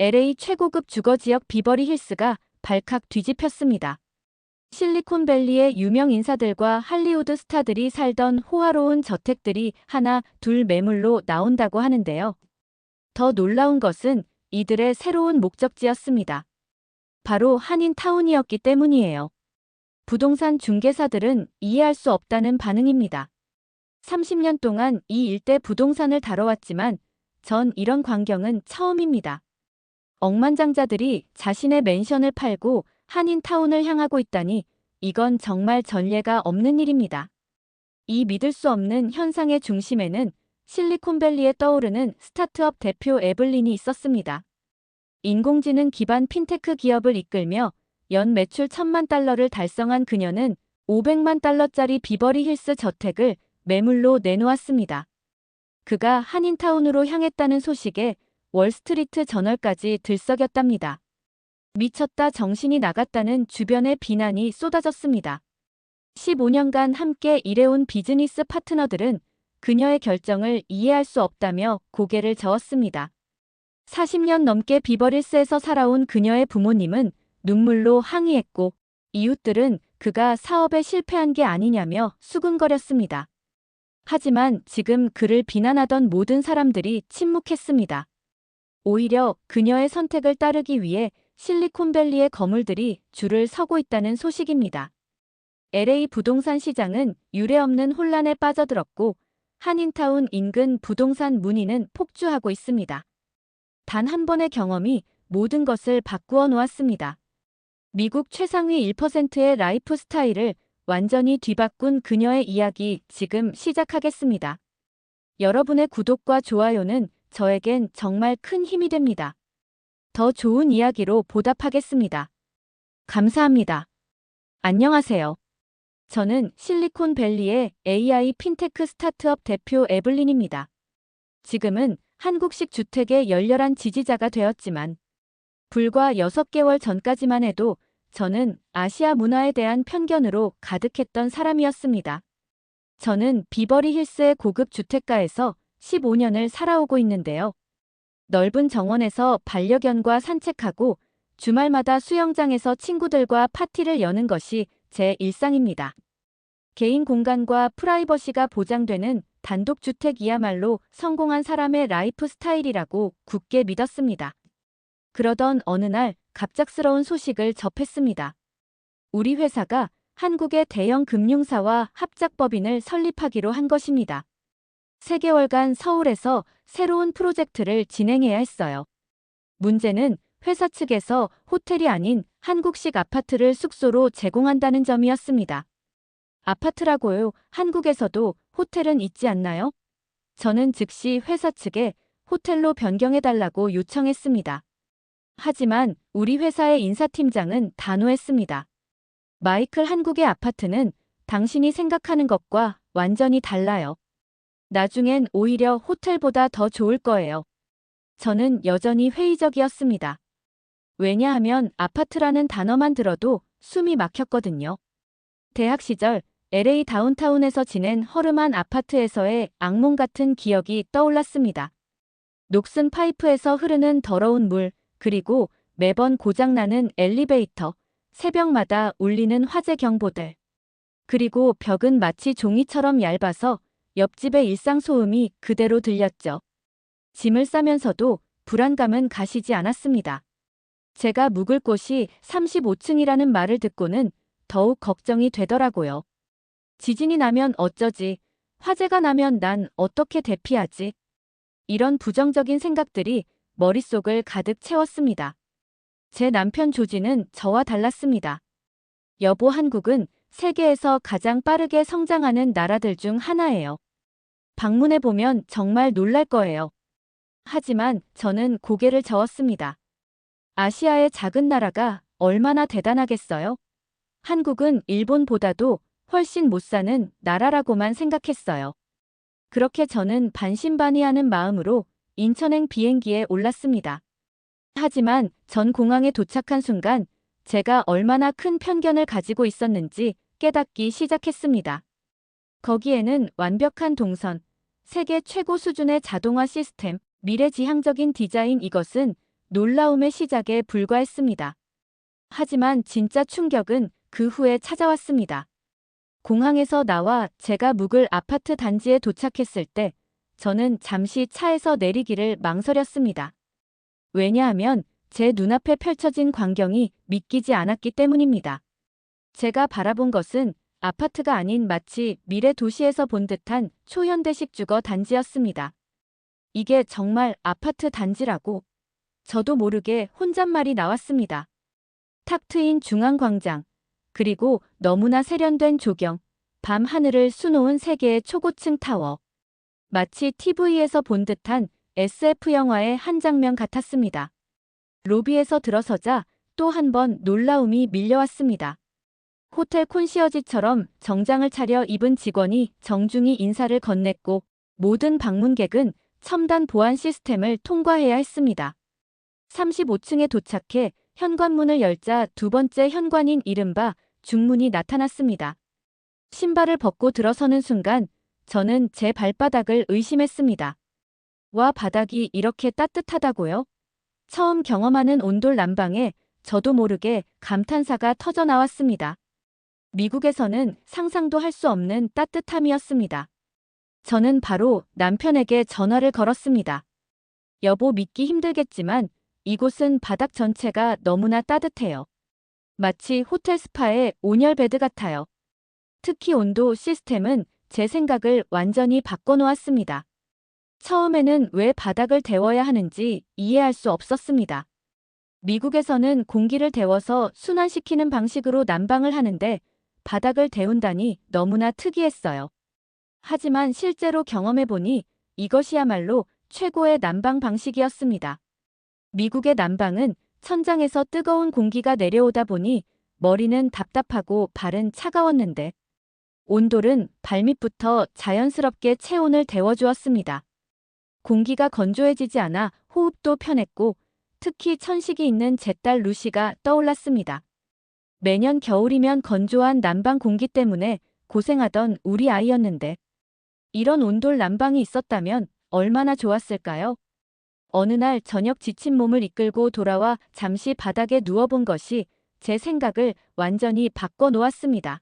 LA 최고급 주거지역 비버리 힐스가 발칵 뒤집혔습니다. 실리콘밸리의 유명 인사들과 할리우드 스타들이 살던 호화로운 저택들이 하나, 둘 매물로 나온다고 하는데요. 더 놀라운 것은 이들의 새로운 목적지였습니다. 바로 한인타운이었기 때문이에요. 부동산 중개사들은 이해할 수 없다는 반응입니다. 30년 동안 이 일대 부동산을 다뤄왔지만 전 이런 광경은 처음입니다. 억만장자들이 자신의 맨션을 팔고 한인타운을 향하고 있다니 이건 정말 전례가 없는 일입니다. 이 믿을 수 없는 현상의 중심에는 실리콘밸리에 떠오르는 스타트업 대표 에블린이 있었습니다. 인공지능 기반 핀테크 기업을 이끌며 연 매출 천만 달러를 달성한 그녀는 500만 달러짜리 비버리 힐스 저택을 매물로 내놓았습니다. 그가 한인타운으로 향했다는 소식에 월스트리트 저널까지 들썩였답니다. 미쳤다 정신이 나갔다는 주변의 비난이 쏟아졌습니다. 15년간 함께 일해온 비즈니스 파트너들은 그녀의 결정을 이해할 수 없다며 고개를 저었습니다. 40년 넘게 비버릴스에서 살아온 그녀의 부모님은 눈물로 항의했고 이웃들은 그가 사업에 실패한 게 아니냐며 수근거렸습니다. 하지만 지금 그를 비난하던 모든 사람들이 침묵했습니다. 오히려 그녀의 선택을 따르기 위해 실리콘밸리의 거물들이 줄을 서고 있다는 소식입니다. LA 부동산 시장은 유례없는 혼란에 빠져들었고 한인타운 인근 부동산 문의는 폭주하고 있습니다. 단 한 번의 경험이 모든 것을 바꾸어 놓았습니다. 미국 최상위 1%의 라이프 스타일을 완전히 뒤바꾼 그녀의 이야기 지금 시작하겠습니다. 여러분의 구독과 좋아요는 저에겐 정말 큰 힘이 됩니다. 더 좋은 이야기로 보답하겠습니다. 감사합니다. 안녕하세요. 저는 실리콘밸리의 AI 핀테크 스타트업 대표 에블린입니다. 지금은 한국식 주택의 열렬한 지지자가 되었지만 불과 6개월 전까지만 해도 저는 아시아 문화에 대한 편견으로 가득했던 사람이었습니다. 저는 비버리 힐스의 고급 주택가에서 15년을 살아오고 있는데요. 넓은 정원에서 반려견과 산책하고 주말마다 수영장에서 친구들과 파티를 여는 것이 제 일상입니다. 개인 공간과 프라이버시가 보장되는 단독주택이야말로 성공한 사람의 라이프 스타일이라고 굳게 믿었습니다. 그러던 어느 날 갑작스러운 소식을 접했습니다. 우리 회사가 한국의 대형 금융사와 합작법인을 설립하기로 한 것입니다. 3개월간 서울에서 새로운 프로젝트를 진행해야 했어요. 문제는 회사 측에서 호텔이 아닌 한국식 아파트를 숙소로 제공한다는 점이었습니다. 아파트라고요. 한국에서도 호텔은 있지 않나요? 저는 즉시 회사 측에 호텔로 변경해달라고 요청했습니다. 하지만 우리 회사의 인사팀장은 단호했습니다. 마이클 한국의 아파트는 당신이 생각하는 것과 완전히 달라요. 나중엔 오히려 호텔보다 더 좋을 거예요. 저는 여전히 회의적이었습니다. 왜냐하면 아파트라는 단어만 들어도 숨이 막혔거든요. 대학 시절 LA 다운타운에서 지낸 허름한 아파트에서의 악몽 같은 기억이 떠올랐습니다. 녹슨 파이프에서 흐르는 더러운 물, 그리고 매번 고장나는 엘리베이터, 새벽마다 울리는 화재 경보들. 그리고 벽은 마치 종이처럼 얇아서 옆집의 일상 소음이 그대로 들렸죠. 짐을 싸면서도 불안감은 가시지 않았습니다. 제가 묵을 곳이 35층이라는 말을 듣고는 더욱 걱정이 되더라고요. 지진이 나면 어쩌지? 화재가 나면 난 어떻게 대피하지? 이런 부정적인 생각들이 머릿속을 가득 채웠습니다. 제 남편 조지는 저와 달랐습니다. 여보 한국은 세계에서 가장 빠르게 성장하는 나라들 중 하나예요. 방문해 보면 정말 놀랄 거예요. 하지만 저는 고개를 저었습니다. 아시아의 작은 나라가 얼마나 대단하겠어요? 한국은 일본보다도 훨씬 못 사는 나라라고만 생각했어요. 그렇게 저는 반신반의하는 마음으로 인천행 비행기에 올랐습니다. 하지만 전 공항에 도착한 순간 제가 얼마나 큰 편견을 가지고 있었는지 깨닫기 시작했습니다. 거기에는 완벽한 동선, 세계 최고 수준의 자동화 시스템, 미래지향적인 디자인 이것은 놀라움의 시작에 불과했습니다. 하지만 진짜 충격은 그 후에 찾아왔습니다. 공항에서 나와 제가 묵을 아파트 단지에 도착했을 때 저는 잠시 차에서 내리기를 망설였습니다. 왜냐하면 제 눈앞에 펼쳐진 광경이 믿기지 않았기 때문입니다. 제가 바라본 것은 아파트가 아닌 마치 미래 도시에서 본 듯한 초현대식 주거 단지였습니다. 이게 정말 아파트 단지라고 저도 모르게 혼잣말이 나왔습니다. 탁 트인 중앙광장, 그리고 너무나 세련된 조경, 밤 하늘을 수놓은 세 개의 초고층 타워. 마치 TV에서 본 듯한 SF 영화의 한 장면 같았습니다. 로비에서 들어서자 또 한 번 놀라움이 밀려왔습니다. 호텔 콘시어지처럼 정장을 차려 입은 직원이 정중히 인사를 건넸고 모든 방문객은 첨단 보안 시스템을 통과해야 했습니다. 35층에 도착해 현관문을 열자 두 번째 현관인 이른바 중문이 나타났습니다. 신발을 벗고 들어서는 순간 저는 제 발바닥을 의심했습니다. 와 바닥이 이렇게 따뜻하다고요? 처음 경험하는 온돌 난방에 저도 모르게 감탄사가 터져 나왔습니다. 미국에서는 상상도 할 수 없는 따뜻함이었습니다. 저는 바로 남편에게 전화를 걸었습니다. 여보 믿기 힘들겠지만 이곳은 바닥 전체가 너무나 따뜻해요. 마치 호텔 스파의 온열 베드 같아요. 특히 온도 시스템은 제 생각을 완전히 바꿔놓았습니다. 처음에는 왜 바닥을 데워야 하는지 이해할 수 없었습니다. 미국에서는 공기를 데워서 순환시키는 방식으로 난방을 하는데 바닥을 데운다니 너무나 특이했어요. 하지만 실제로 경험해보니 이것이야말로 최고의 난방 방식이었습니다. 미국의 난방은 천장에서 뜨거운 공기가 내려오다 보니 머리는 답답하고 발은 차가웠는데 온돌은 발밑부터 자연스럽게 체온을 데워주었습니다. 공기가 건조해지지 않아 호흡도 편했고 특히 천식이 있는 제 딸 루시가 떠올랐습니다. 매년 겨울이면 건조한 난방 공기 때문에 고생하던 우리 아이였는데 이런 온돌 난방이 있었다면 얼마나 좋았을까요? 어느 날 저녁 지친 몸을 이끌고 돌아와 잠시 바닥에 누워본 것이 제 생각을 완전히 바꿔 놓았습니다.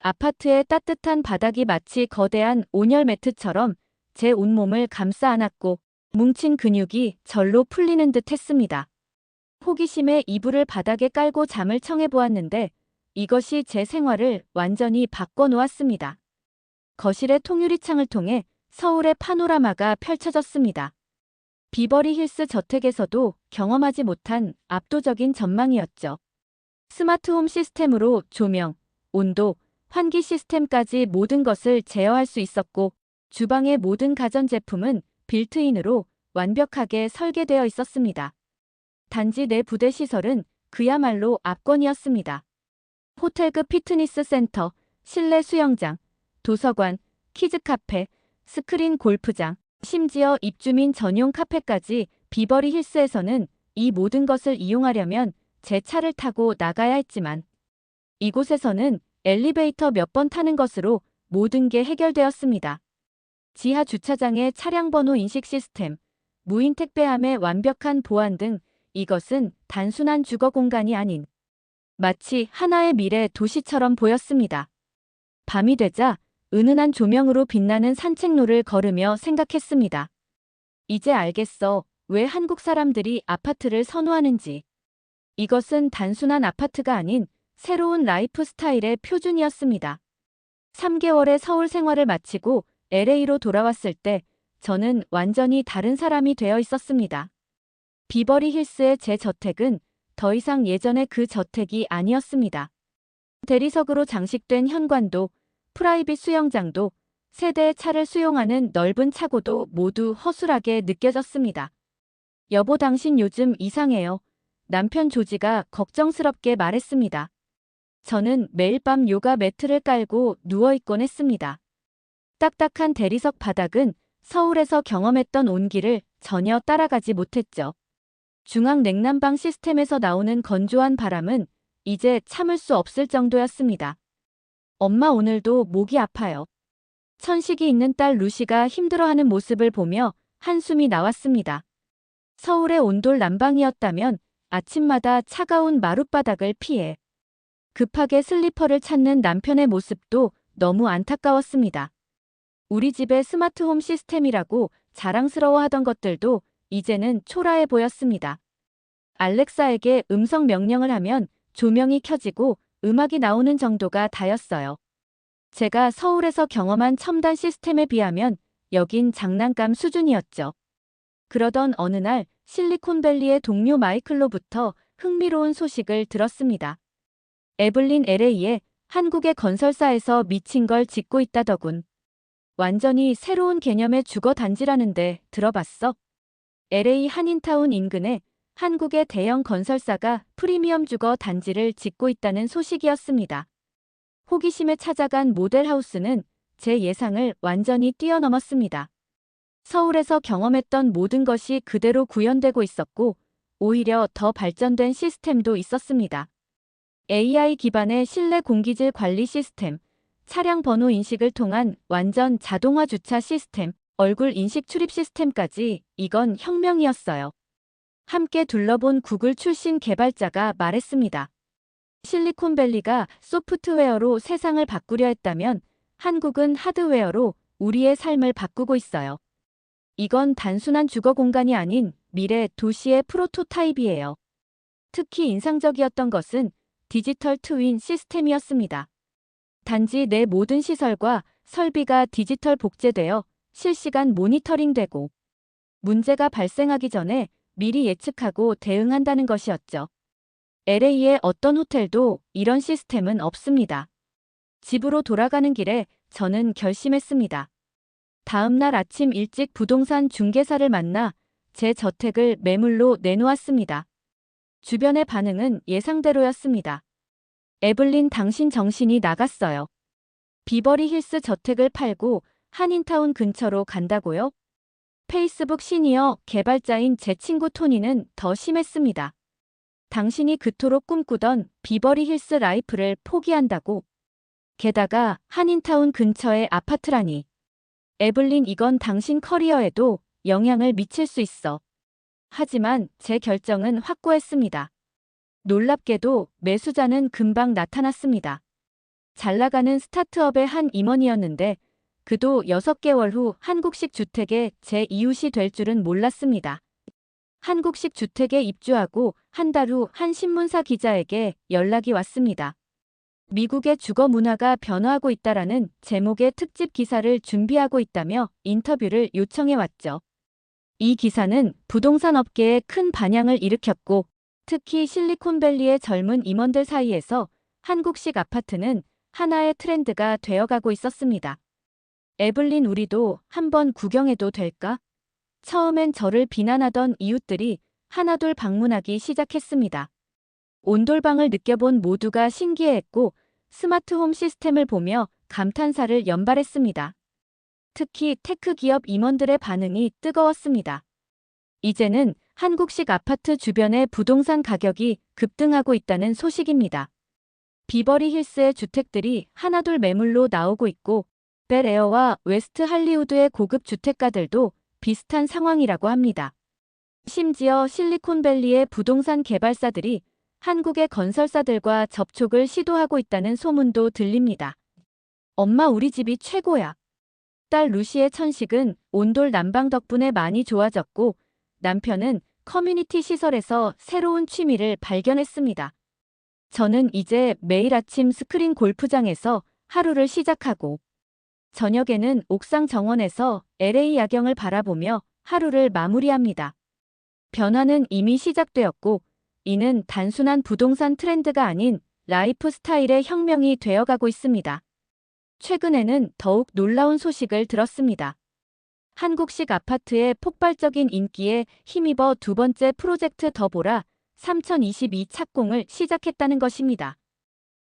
아파트의 따뜻한 바닥이 마치 거대한 온열 매트처럼 제 온몸을 감싸 안았고 뭉친 근육이 절로 풀리는 듯 했습니다. 호기심에 이불을 바닥에 깔고 잠을 청해 보았는데 이것이 제 생활을 완전히 바꿔 놓았습니다. 거실의 통유리 창을 통해 서울의 파노라마가 펼쳐졌습니다. 비버리 힐스 저택에서도 경험하지 못한 압도적인 전망이었죠. 스마트홈 시스템으로 조명, 온도, 환기 시스템까지 모든 것을 제어할 수 있었고 주방의 모든 가전제품은 빌트인으로 완벽하게 설계되어 있었습니다. 단지 내 부대 시설은 그야말로 압권이었습니다. 호텔급 피트니스 센터, 실내 수영장, 도서관, 키즈 카페, 스크린 골프장, 심지어 입주민 전용 카페까지 비버리 힐스에서는 이 모든 것을 이용하려면 제 차를 타고 나가야 했지만 이곳에서는 엘리베이터 몇 번 타는 것으로 모든 게 해결되었습니다. 지하 주차장의 차량 번호 인식 시스템, 무인 택배함의 완벽한 보안 등 이것은 단순한 주거 공간이 아닌 마치 하나의 미래 도시처럼 보였습니다. 밤이 되자 은은한 조명으로 빛나는 산책로를 걸으며 생각했습니다. 이제 알겠어. 왜 한국 사람들이 아파트를 선호하는지. 이것은 단순한 아파트가 아닌 새로운 라이프 스타일의 표준이었습니다. 3개월의 서울 생활을 마치고 LA로 돌아왔을 때 저는 완전히 다른 사람이 되어 있었습니다. 비버리 힐스의 제 저택은 더 이상 예전의 그 저택이 아니었습니다. 대리석으로 장식된 현관도 프라이빗 수영장도 세대의 차를 수용하는 넓은 차고도 모두 허술하게 느껴졌습니다. 여보 당신 요즘 이상해요. 남편 조지가 걱정스럽게 말했습니다. 저는 매일 밤 요가 매트를 깔고 누워있곤 했습니다. 딱딱한 대리석 바닥은 서울에서 경험했던 온기를 전혀 따라가지 못했죠. 중앙 냉난방 시스템에서 나오는 건조한 바람은 이제 참을 수 없을 정도였습니다. 엄마 오늘도 목이 아파요. 천식이 있는 딸 루시가 힘들어하는 모습을 보며 한숨이 나왔습니다. 서울의 온돌 난방이었다면 아침마다 차가운 마룻바닥을 피해 급하게 슬리퍼를 찾는 남편의 모습도 너무 안타까웠습니다. 우리 집의 스마트홈 시스템이라고 자랑스러워하던 것들도 이제는 초라해 보였습니다. 알렉사에게 음성 명령을 하면 조명이 켜지고 음악이 나오는 정도가 다였어요. 제가 서울에서 경험한 첨단 시스템에 비하면 여긴 장난감 수준이었죠. 그러던 어느 날 실리콘밸리의 동료 마이클로부터 흥미로운 소식을 들었습니다. 에블린 LA에 한국의 건설사에서 미친 걸 짓고 있다더군. 완전히 새로운 개념의 주거 단지라는데 들어봤어? LA 한인타운 인근에 한국의 대형 건설사가 프리미엄 주거 단지를 짓고 있다는 소식이었습니다. 호기심에 찾아간 모델하우스는 제 예상을 완전히 뛰어넘었습니다. 서울에서 경험했던 모든 것이 그대로 구현되고 있었고, 오히려 더 발전된 시스템도 있었습니다. AI 기반의 실내 공기질 관리 시스템, 차량 번호 인식을 통한 완전 자동화 주차 시스템, 얼굴 인식 출입 시스템까지 이건 혁명이었어요. 함께 둘러본 구글 출신 개발자가 말했습니다. 실리콘밸리가 소프트웨어로 세상을 바꾸려 했다면 한국은 하드웨어로 우리의 삶을 바꾸고 있어요. 이건 단순한 주거 공간이 아닌 미래 도시의 프로토타입이에요. 특히 인상적이었던 것은 디지털 트윈 시스템이었습니다. 단지 내 모든 시설과 설비가 디지털 복제되어 실시간 모니터링되고 문제가 발생하기 전에 미리 예측하고 대응한다는 것이었죠. LA의 어떤 호텔도 이런 시스템은 없습니다. 집으로 돌아가는 길에 저는 결심했습니다. 다음 날 아침 일찍 부동산 중개사를 만나 제 저택을 매물로 내놓았습니다. 주변의 반응은 예상대로였습니다. 에블린 당신 정신이 나갔어요. 비버리 힐스 저택을 팔고 한인타운 근처로 간다고요? 페이스북 시니어 개발자인 제 친구 토니는 더 심했습니다. 당신이 그토록 꿈꾸던 비버리 힐스 라이프를 포기한다고. 게다가 한인타운 근처의 아파트라니. 에블린 이건 당신 커리어에도 영향을 미칠 수 있어. 하지만 제 결정은 확고했습니다. 놀랍게도 매수자는 금방 나타났습니다. 잘 나가는 스타트업의 한 임원이었는데 그도 6개월 후 한국식 주택의 제 이웃이 될 줄은 몰랐습니다. 한국식 주택에 입주하고 한 달 후 한 신문사 기자에게 연락이 왔습니다. 미국의 주거 문화가 변화하고 있다라는 제목의 특집 기사를 준비하고 있다며 인터뷰를 요청해 왔죠. 이 기사는 부동산 업계에 큰 반향을 일으켰고 특히 실리콘밸리의 젊은 임원들 사이에서 한국식 아파트는 하나의 트렌드가 되어가고 있었습니다. 에블린 우리도 한번 구경해도 될까? 처음엔 저를 비난하던 이웃들이 하나둘 방문하기 시작했습니다. 온돌방을 느껴본 모두가 신기해했고 스마트홈 시스템을 보며 감탄사를 연발했습니다. 특히 테크 기업 임원들의 반응이 뜨거웠습니다. 이제는 한국식 아파트 주변의 부동산 가격이 급등하고 있다는 소식입니다. 비버리 힐스의 주택들이 하나둘 매물로 나오고 있고 벨에어와 웨스트 할리우드의 고급 주택가들도 비슷한 상황이라고 합니다. 심지어 실리콘밸리의 부동산 개발사들이 한국의 건설사들과 접촉을 시도하고 있다는 소문도 들립니다. 엄마 우리 집이 최고야. 딸 루시의 천식은 온돌 난방 덕분에 많이 좋아졌고 남편은 커뮤니티 시설에서 새로운 취미를 발견했습니다. 저는 이제 매일 아침 스크린 골프장에서 하루를 시작하고 저녁에는 옥상 정원에서 LA 야경을 바라보며 하루를 마무리합니다. 변화는 이미 시작되었고 이는 단순한 부동산 트렌드가 아닌 라이프 스타일의 혁명이 되어가고 있습니다. 최근에는 더욱 놀라운 소식을 들었습니다. 한국식 아파트의 폭발적인 인기에 힘입어 두 번째 프로젝트 더보라 3022 착공을 시작했다는 것입니다.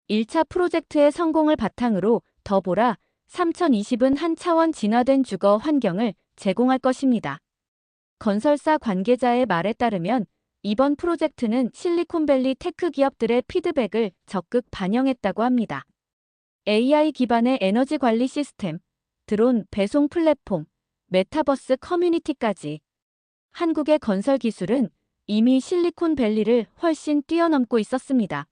1차 프로젝트의 성공을 바탕으로 더보라 3020은 한 차원 진화된 주거 환경을 제공할 것입니다. 건설사 관계자의 말에 따르면 이번 프로젝트는 실리콘밸리 테크 기업들의 피드백을 적극 반영했다고 합니다. AI 기반의 에너지 관리 시스템, 드론 배송 플랫폼, 메타버스 커뮤니티까지 한국의 건설 기술은 이미 실리콘밸리를 훨씬 뛰어넘고 있었습니다.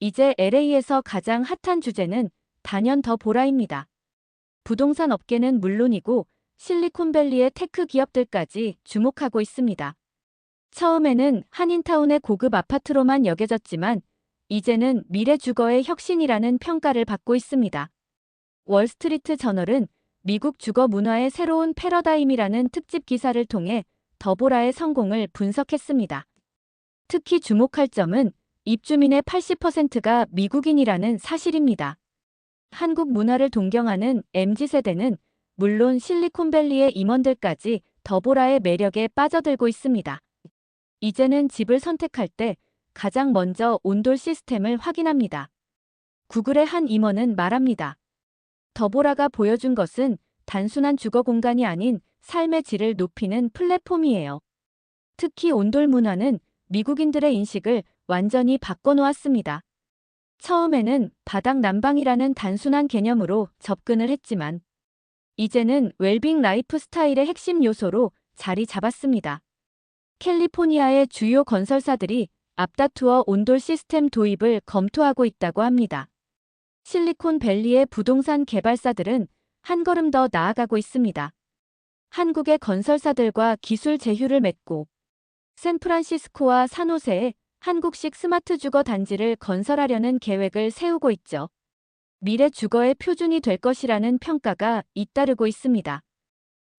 이제 LA에서 가장 핫한 주제는 단연 더 보라입니다. 부동산 업계는 물론이고 실리콘밸리의 테크 기업들까지 주목하고 있습니다. 처음에는 한인타운의 고급 아파트로만 여겨졌지만 이제는 미래 주거의 혁신이라는 평가를 받고 있습니다. 월스트리트 저널은 미국 주거 문화의 새로운 패러다임이라는 특집 기사를 통해 더보라의 성공을 분석했습니다. 특히 주목할 점은 입주민의 80%가 미국인이라는 사실입니다. 한국 문화를 동경하는 MZ세대는 물론 실리콘밸리의 임원들까지 더보라의 매력에 빠져들고 있습니다. 이제는 집을 선택할 때 가장 먼저 온돌 시스템을 확인합니다. 구글의 한 임원은 말합니다. 더보라가 보여준 것은 단순한 주거 공간이 아닌 삶의 질을 높이는 플랫폼이에요. 특히 온돌 문화는 미국인들의 인식을 완전히 바꿔놓았습니다. 처음에는 바닥 난방이라는 단순한 개념으로 접근을 했지만 이제는 웰빙 라이프 스타일의 핵심 요소로 자리 잡았습니다. 캘리포니아의 주요 건설사들이 앞다투어 온돌 시스템 도입을 검토하고 있다고 합니다. 실리콘밸리의 부동산 개발사들은 한 걸음 더 나아가고 있습니다. 한국의 건설사들과 기술 제휴를 맺고 샌프란시스코와 산호세에 한국식 스마트 주거 단지를 건설하려는 계획을 세우고 있죠. 미래 주거의 표준이 될 것이라는 평가가 잇따르고 있습니다.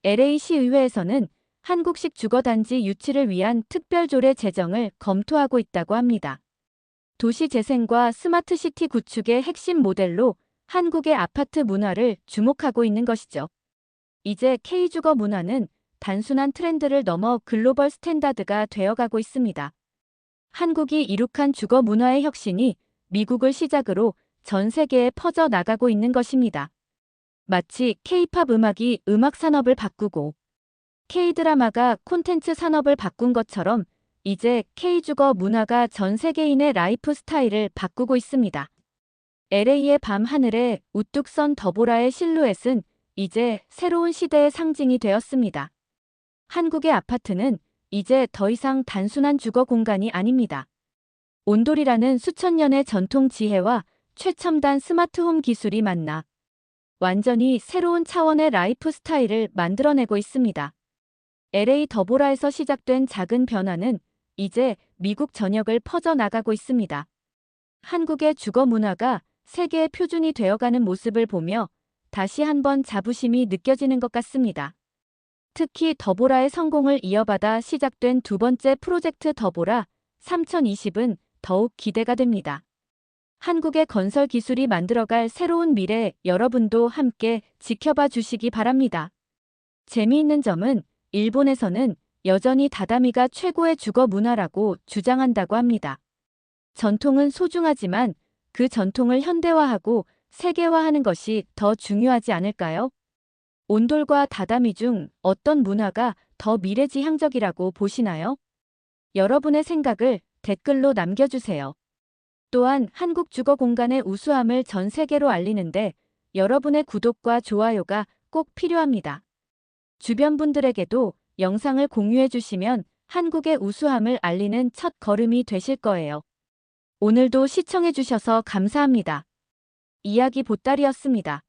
LA시 의회에서는 한국식 주거단지 유치를 위한 특별조례 제정을 검토하고 있다고 합니다. 도시재생과 스마트시티 구축의 핵심 모델로 한국의 아파트 문화를 주목하고 있는 것이죠. 이제 K주거 문화는 단순한 트렌드를 넘어 글로벌 스탠다드가 되어가고 있습니다. 한국이 이룩한 주거 문화의 혁신이 미국을 시작으로 전 세계에 퍼져 나가고 있는 것입니다. 마치 K-팝 음악이 음악 산업을 바꾸고 K-드라마가 콘텐츠 산업을 바꾼 것처럼 이제 K-주거 문화가 전 세계인의 라이프 스타일을 바꾸고 있습니다. LA의 밤 하늘에 우뚝 선 더보라의 실루엣은 이제 새로운 시대의 상징이 되었습니다. 한국의 아파트는 이제 더 이상 단순한 주거 공간이 아닙니다. 온돌이라는 수천 년의 전통 지혜와 최첨단 스마트홈 기술이 만나 완전히 새로운 차원의 라이프 스타일을 만들어내고 있습니다. LA 더보라에서 시작된 작은 변화는 이제 미국 전역을 퍼져나가고 있습니다. 한국의 주거 문화가 세계의 표준이 되어가는 모습을 보며 다시 한번 자부심이 느껴지는 것 같습니다. 특히 더보라의 성공을 이어받아 시작된 두 번째 프로젝트 더보라 3020은 더욱 기대가 됩니다. 한국의 건설 기술이 만들어갈 새로운 미래 여러분도 함께 지켜봐 주시기 바랍니다. 재미있는 점은 일본에서는 여전히 다다미가 최고의 주거 문화라고 주장한다고 합니다. 전통은 소중하지만 그 전통을 현대화하고 세계화하는 것이 더 중요하지 않을까요? 온돌과 다다미 중 어떤 문화가 더 미래지향적이라고 보시나요? 여러분의 생각을 댓글로 남겨주세요. 또한 한국 주거 공간의 우수함을 전 세계로 알리는데 여러분의 구독과 좋아요가 꼭 필요합니다. 주변 분들에게도 영상을 공유해 주시면 한국의 우수함을 알리는 첫 걸음이 되실 거예요. 오늘도 시청해 주셔서 감사합니다. 이야기 보따리였습니다.